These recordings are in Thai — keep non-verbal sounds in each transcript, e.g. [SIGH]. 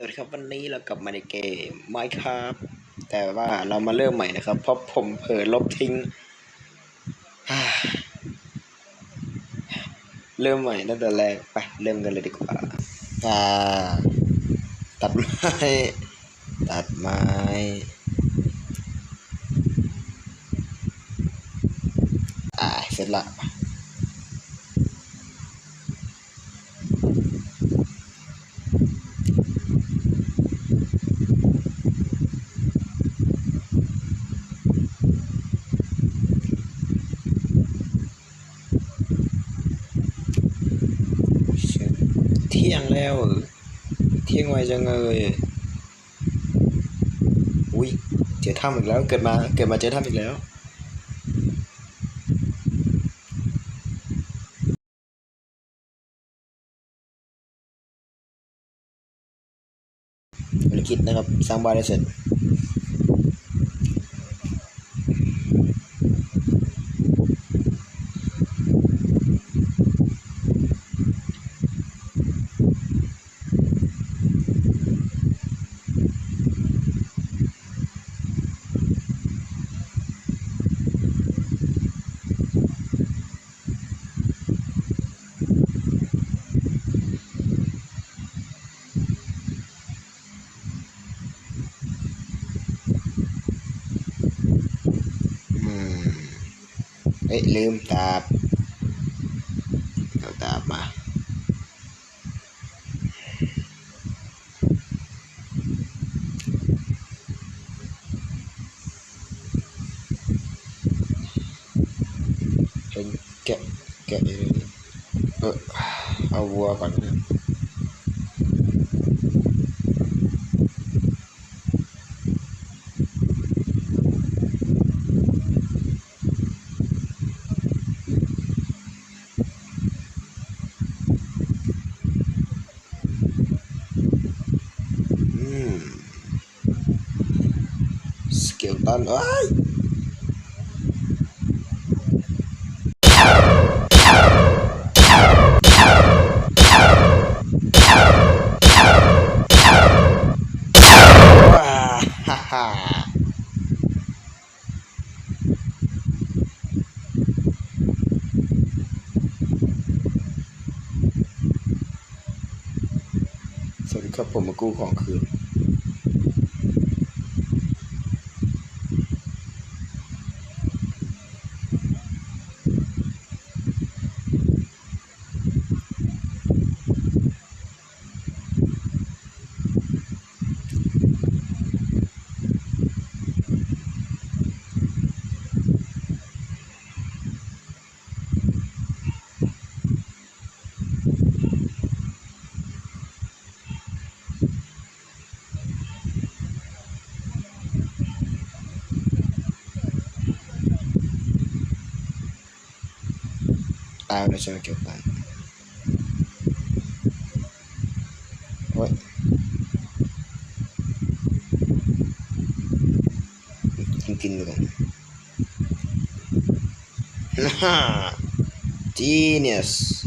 สวัสดีครับวันนี้เรากลับมาในเกม Minecraft แต่ว่าเรามาเริ่มใหม่นะครับ เพราะผมเผลอลบทิ้ง เริ่มใหม่ตั้งแต่แรกไปเริ่มกันเลยดีกว่าอ่าตัดไม้ตัดไม้อ่าเสร็จละ เที่ยงแล้วเหรอเที่ยงไวจังเลยอุ้ยเจอถ้ำอีกแล้ว เกิดมาเกิดมาเจอถ้ำอีกแล้วภารกิจนะครับสร้างบ้านได้เสร็จ ลืมตาบมา เห็นแกะแกะอยู่นี่เออเอาวัวก่อนนะอืม ตอนเอ้ยว้าฮ่าฮ่าสวัสดีครับผมมากู้ของคืน Ah, no se me Mungkin. Nah, [LAUGHS] genius.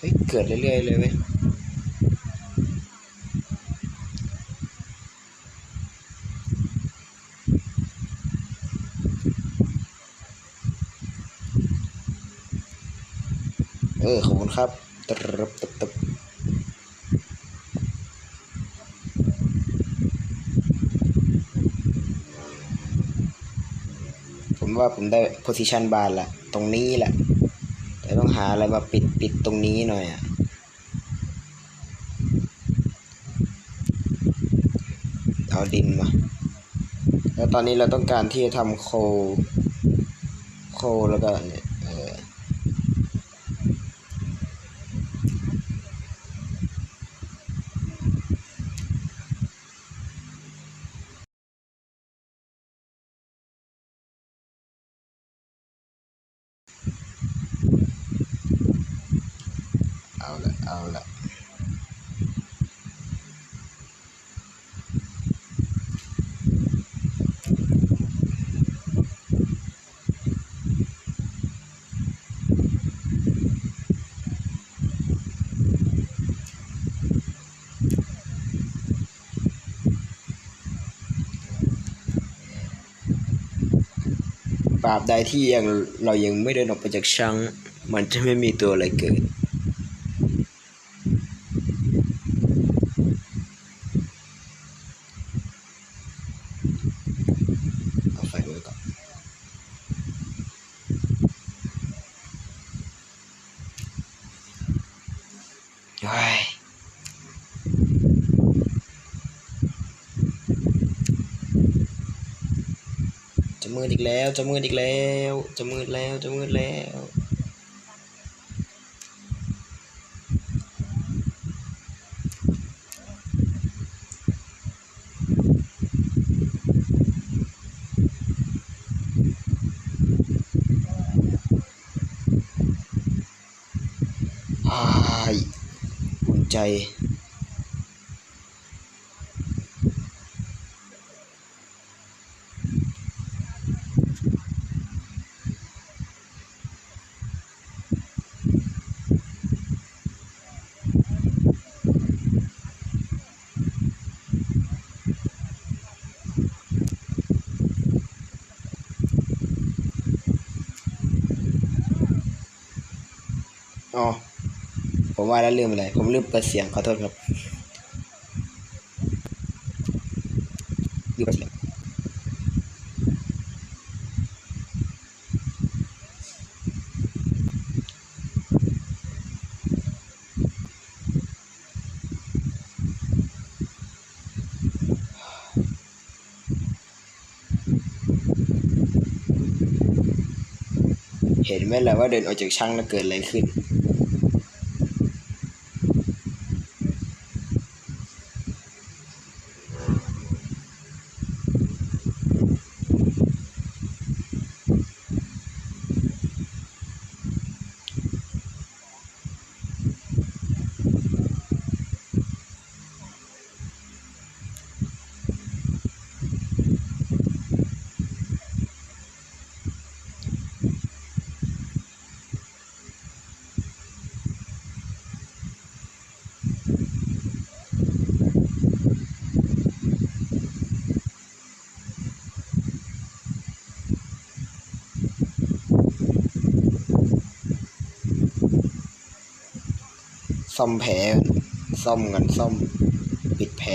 Hey, curly, I love. ครับตบตบตบผมว่าผมได้ position บานละตรงนี้แหละแต่ต้องหาอะไรมาปิดปิดตรงนี้หน่อยอะเอาดินมาแล้วตอนนี้เราต้องการที่จะทำโค โคแล้วก็เนี่ยเออ ตราบใดที่ยังเรายังไม่เดินออกไปจากช่างมันจะไม่มีตัวอะไรเกิด เอาไฟไว้ก่อน เฮ้ยจะมืดอีก แล้ว จะมืดอีกแล้ว จะมืดแล้ว จะมืดแล้ว อ้ายอุ่นใจ อ๋อ ผม ว่าแล้วลืมอะไรผมลืมเปิดเสียงขอโทษครับลืมเปิดเสียงเห็นไหมล่ะว่าเดินออกจากช่างแล้วเกิดอะไรขึ้น ซ่อมแผลซ่อมกันซ่อมปิดแผล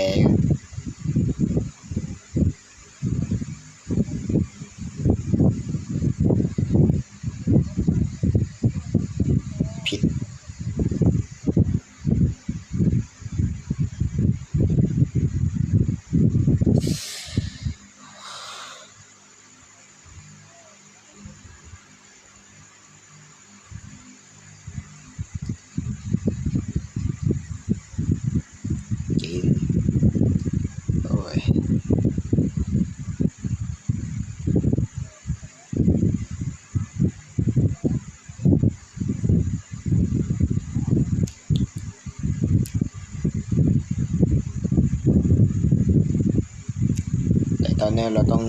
แต่ตอนเนี้ยเราต้อง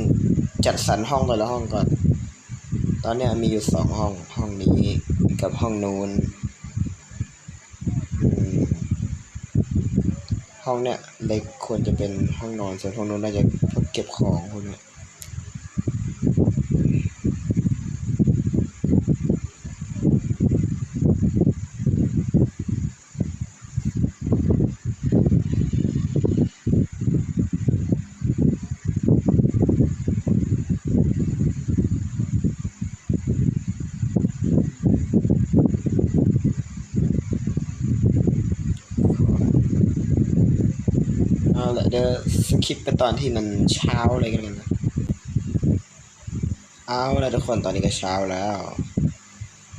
จัดสรรห้องแต่ละห้องก่อน ตอนนี้มีอยู่สองห้องห้องนี้กับห้องนู้นห้องเนี้ยเล็กควรจะเป็นห้องนอนส่วนห้องนู้นน่าจะพวกเก็บของพวกเนี้ยเอาละเดี๋ยว คิปไปตอนที่มันเช้าอะไรกันนนะ เอาละทุกคนตอนนี้ก็เช้าแล้ว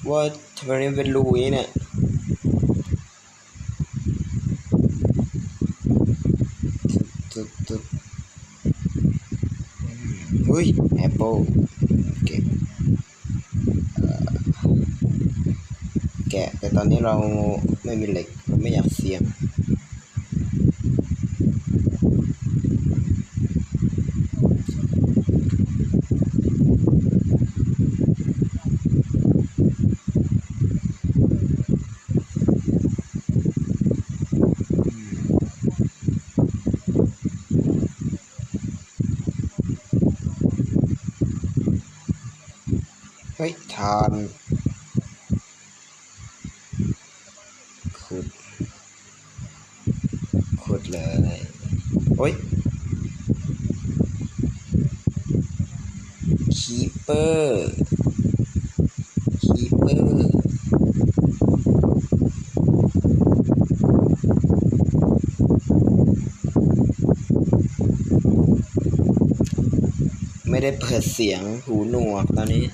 ว่าทำไมมันเป็นรูอย่างนี้เนี่ยตึ๊ดตึ๊ดอุ้ยแอปเปิลเก็บแกะแต่ตอนนี้เราไม่มีเหล็กเราไม่อยากเสี่ยง ฮ้ยทานขุด ขุดเลย โอ้ยคีเปอร์คีเปอร์ไม่ได้เปิดเสียงหูหนวกตอนนี้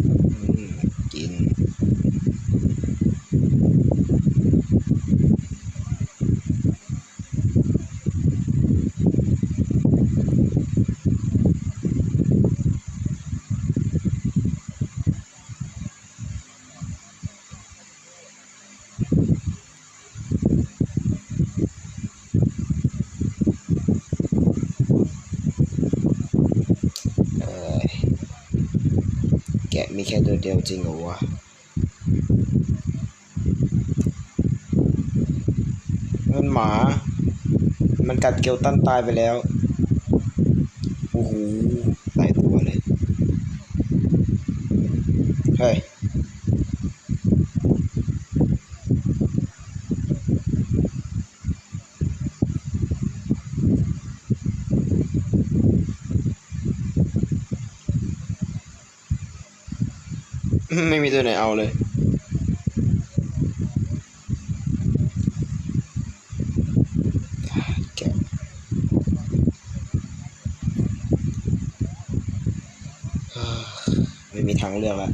อืมกิน เอ้ยแกะมีแค่ตัว เดียวจริงเหรอวะมันหมา มันกัดเกลตันตายไปแล้ว โอ้โหหลายตัวเลย เฮ้ย ไม่มีตัวไหนเอาเลย ไม่มีทางเลือกแล้ว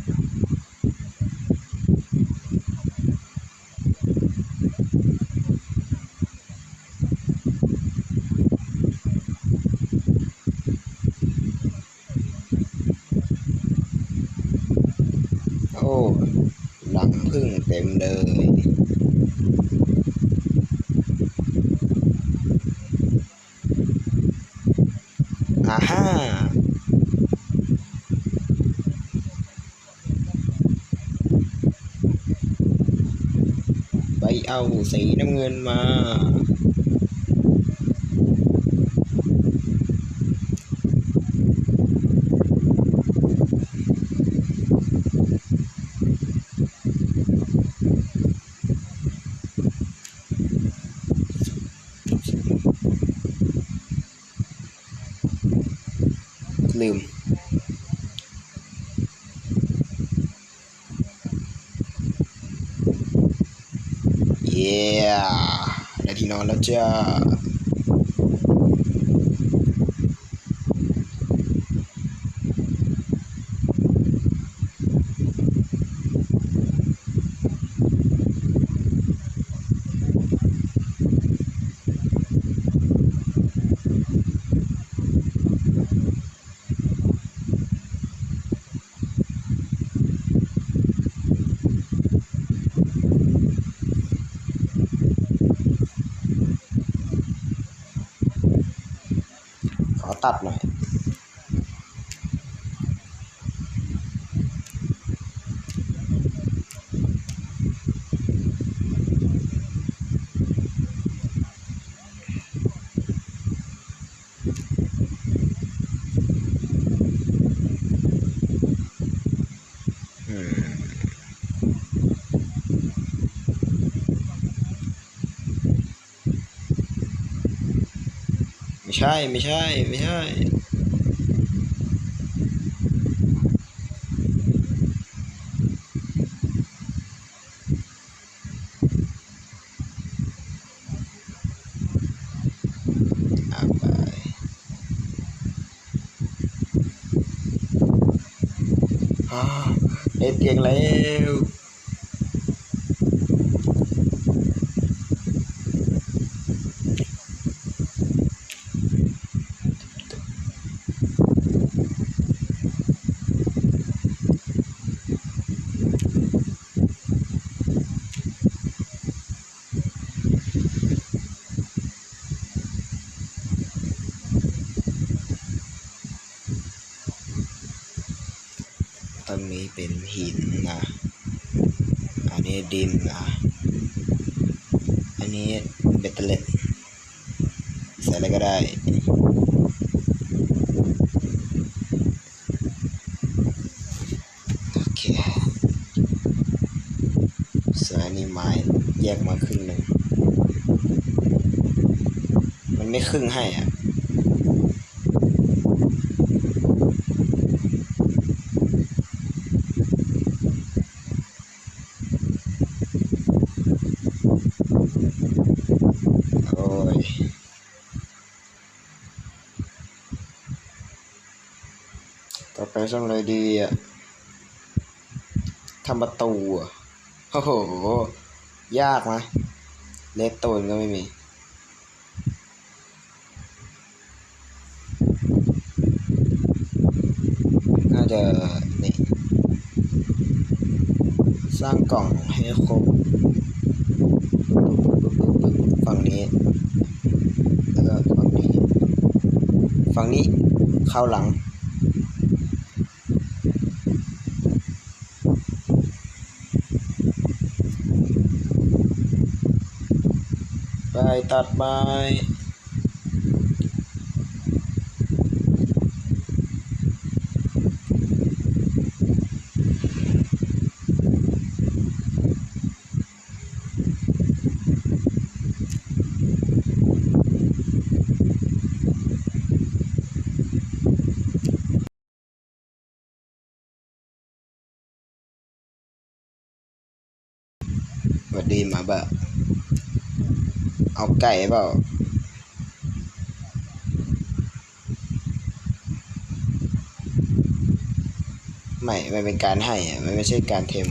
อ้หลังพึ่งเต็มเลย อาฮ่าไปเอาสีน้ำเงินมา ลืม เย้ได้ที่นอนแล้วจ้า ขอตัดหน่อย อืม ไม่ใช่ไม่ใช่ไม่ใช่ เอาไปอ่าได้เตียงแล้วางนี้เป็นหินนะ อันนี้ดินนะ อันนี้เบตเตอร์เล็ตใส่อะไรก็ได้ โอเค ส่วนอันนี้ไม้แยกมาครึ่งหนึ่ง มันไม่ครึ่งให้อะโอ้ยต่อไปช่องอะไรดีอะทำประตูอะ อ้โห ยากนะเลสโตนก็ไม่มี น่าจะนี่ สร้างกล่องให้ครบฝั่งนี้ แล้วก็ฝั่งนี้ ฝั่งนี้เข้าหลัง ไปตัดไม้สวัสดีหมาแบบ เอาไก่เปล่าไม่ มันเป็นการให้ไมันไม่ใช่การเทม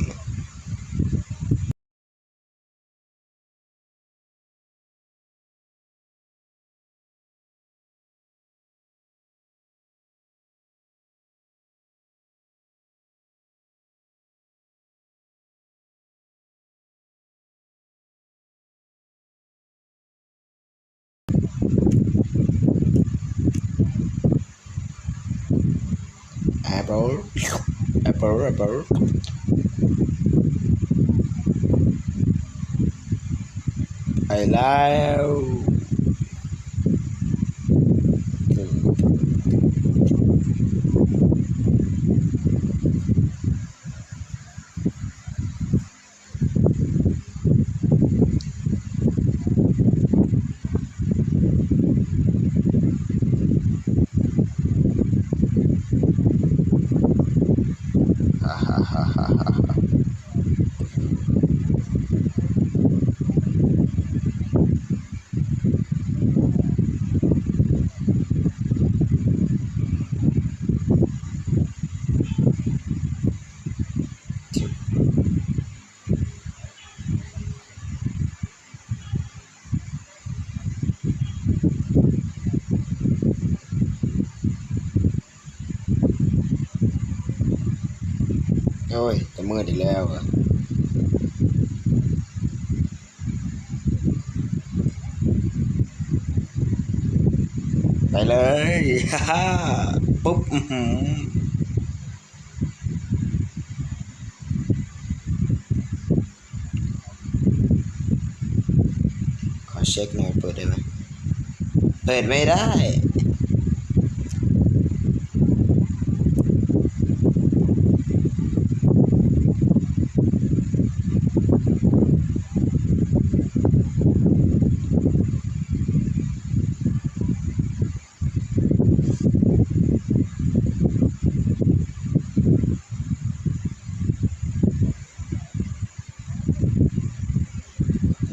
อะแอปเปิลแอปเปิลแอปเปิลไปแล้วอืมฮ่าฮ่าฮ่าฮ่าฮ่าฮ่า โอ้ยจะมืดอีกแล้วอะไปเลยฮ่าปุ๊บขอเช็คหน่อยเปิดได้ไหมเปิดไม่ได้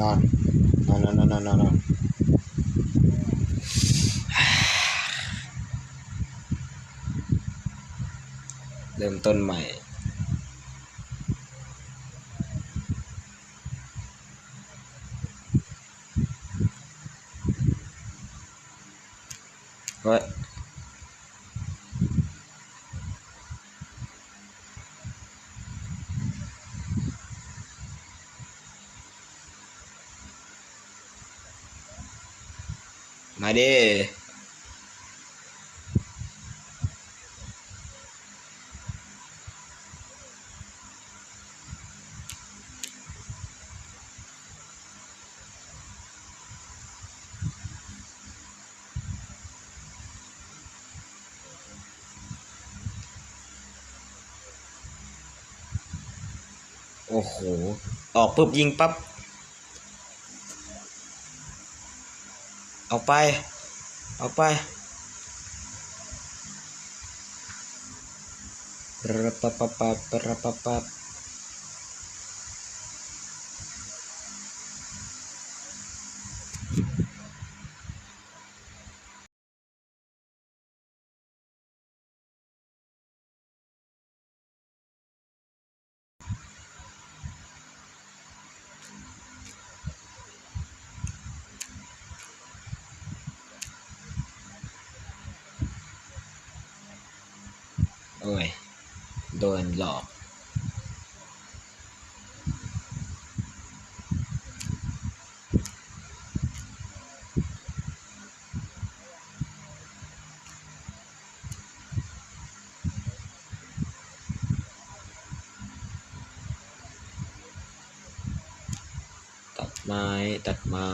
นอน นอนนอนนอนนอนนอนนอนเริ่ม ต้นใหม่เฮ้ย อ้โห ออกปุ๊บยิงปั๊บ เอาไป เอาไประปะปะปะปะระปะปะโอ้ย โดนหลอก ตัดไม้ ตัดไม้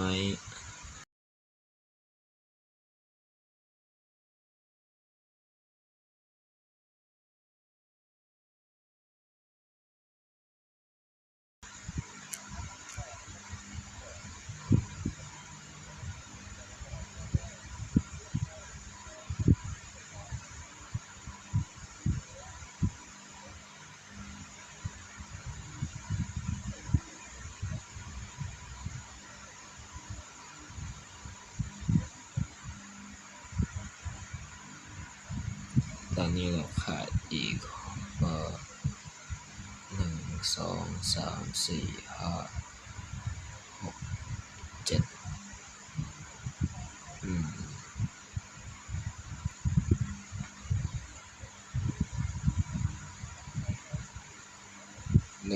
ตอนนี้เราขาดอีกเอ่อหนึ่งสองสามสี่ห้าหกเจ็ดอืม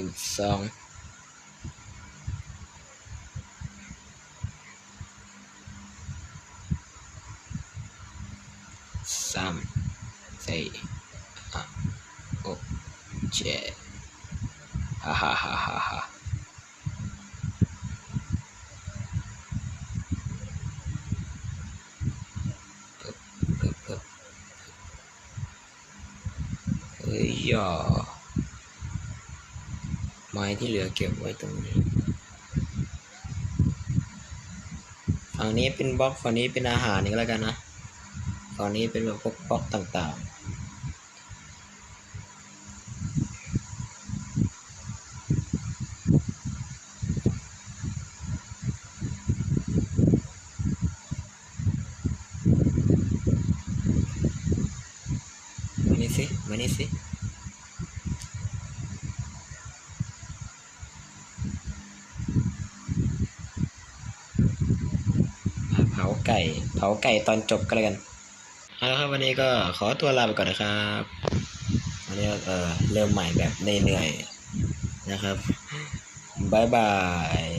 หนึ่งสองสามสี่ห้าห ไม้ที่เหลือเก็บไว้ตรงนี้ ฝั่งนี้เป็นบล็อกฝั่งนี้เป็นอาหารนี่ก็แล้วกันนะ ฝั่งนี้เป็นแบบพวกบล็อกต่างๆ มานี่สิ มานี่สิ มาเผาไก่ เผาไก่ตอนจบก็แล้วกันเอาละครับวันนี้ก็ขอตัวลาไปก่อนนะครับวันนี้เออเริ่มใหม่แบบเหนื่อยๆนะครับบายบาย